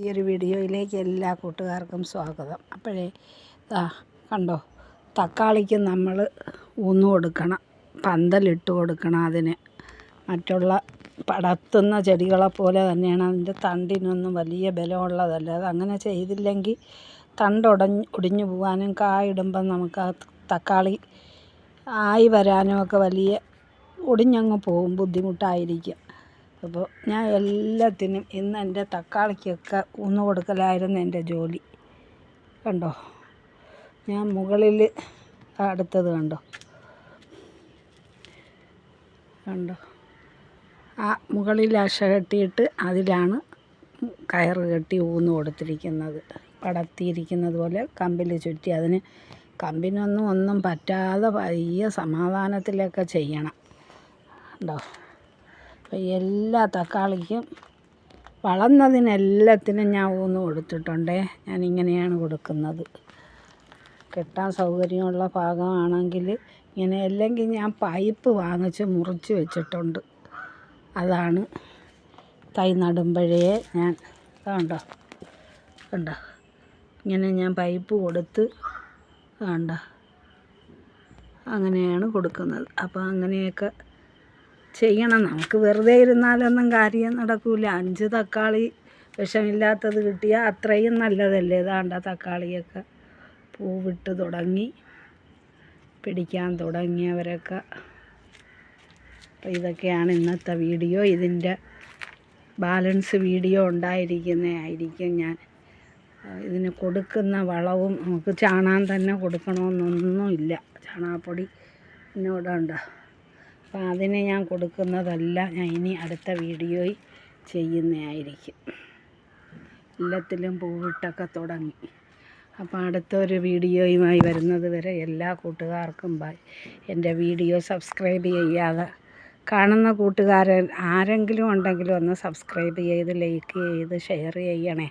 ഈ ഒരു വീഡിയോയിലേക്ക് എല്ലാ കൂട്ടുകാർക്കും സ്വാഗതം. അപ്പോഴേ ദാ കണ്ടോ? തക്കാളിക്ക് നമ്മൾ ഊന്ന് കൊടുക്കണം പന്തലിട്ട് കൊടുക്കണം അതിന്. മറ്റുള്ള പടർത്തുന്ന ചെടികളെ പോലെ തന്നെയാണ് അതിന്റെ തണ്ടിനൊന്നും വലിയ ബലമുള്ളതല്ല. അത് അങ്ങനെ ചെയ്തില്ലെങ്കിൽ തണ്ട് ഉടഞ്ഞ് ഒടിഞ്ഞു പോകാനും കായിടുമ്പം നമുക്ക് ആ തക്കാളി ആയി വരാനും ഒക്കെ വലിയ ഒടിഞ്ഞങ്ങ് പോകും ബുദ്ധിമുട്ടായിരിക്കും. അപ്പോൾ ഞാൻ എല്ലാത്തിനും ഇന്ന് എന്റെ തക്കാളിക്കൊക്കെ ഊന്ന് കൊടുക്കലായിരുന്നു എന്റെ ജോലി. കണ്ടോ? ഞാൻ മുകളിൽ അടുത്തത് കണ്ടോ? കണ്ടോ? ആ മുകളിൽ അശ കെട്ടിയിട്ട് അതിലാണ് കയറ് കെട്ടി ഊന്ന് കൊടുത്തിരിക്കുന്നത്. പടർത്തിയിരിക്കുന്നത് പോലെ കമ്പിൽ ചുറ്റി അതിന് കമ്പിനൊന്നും ഒന്നും പറ്റാതെ വലിയ സമാധാനത്തിലൊക്കെ ചെയ്യണം. കണ്ടോ? അപ്പോൾ എല്ലാ തക്കാളിക്കും വളർന്നതിനെല്ലാത്തിനും ഞാൻ ഊന്ന് കൊടുത്തിട്ടുണ്ടേ. ഞാൻ ഇങ്ങനെയാണ് കൊടുക്കുന്നത്. കെട്ടാൻ സൗകര്യമുള്ള ഭാഗമാണെങ്കിൽ ഇങ്ങനെ അല്ലെങ്കിൽ ഞാൻ പൈപ്പ് വാങ്ങിച്ച് മുറിച്ച് വെച്ചിട്ടുണ്ട്. അതാണ് തൈ നടുമ്പോഴേ ഞാൻ കണ്ടോ? കണ്ടോ? ഇങ്ങനെ ഞാൻ പൈപ്പ് കൊടുത്ത് കണ്ടോ? അങ്ങനെയാണ് കൊടുക്കുന്നത്. അപ്പോൾ അങ്ങനെയൊക്കെ ചെയ്യണം. നമുക്ക് വെറുതെ ഇരുന്നാലൊന്നും കാര്യം നടക്കില്ല അഞ്ച് തക്കാളി വിഷമില്ലാത്തത് കിട്ടിയാൽ അത്രയും നല്ലതല്ലേ? ഇതാണ്ട തക്കാളിയൊക്കെ പൂവിട്ട് തുടങ്ങി പിടിക്കാൻ തുടങ്ങിയവരൊക്കെ. അപ്പോൾ ഇതൊക്കെയാണ് ഇന്നത്തെ വീഡിയോ. ഇതിന്റെ ബാലൻസ് വീഡിയോ ഉണ്ടായിരിക്കുന്നതായിരിക്കും ഞാൻ. ഇതിന് കൊടുക്കുന്ന വളവും നമുക്ക് ചാണാൻ തന്നെ കൊടുക്കണമെന്നൊന്നുമില്ല. ചാണകപ്പൊടി എന്നോടുണ്ട് അപ്പോൾ അതിന് ഞാൻ കൊടുക്കുന്നതല്ല ഞാൻ ഇനി അടുത്ത വീഡിയോയിൽ ചെയ്യുന്നതായിരിക്കും. എല്ലാത്തിലും പൂവിട്ടൊക്കെ തുടങ്ങി. അപ്പോൾ അടുത്തൊരു വീഡിയോയുമായി വരുന്നത് വരെ എല്ലാ കൂട്ടുകാർക്കും ബൈ. എന്റെ വീഡിയോ സബ്സ്ക്രൈബ് ചെയ്യാതെ കാണുന്ന കൂട്ടുകാരൻ ആരെങ്കിലും ഉണ്ടെങ്കിലും ഒന്ന് സബ്സ്ക്രൈബ് ചെയ്ത് ലൈക്ക് ചെയ്ത് ഷെയർ ചെയ്യണേ.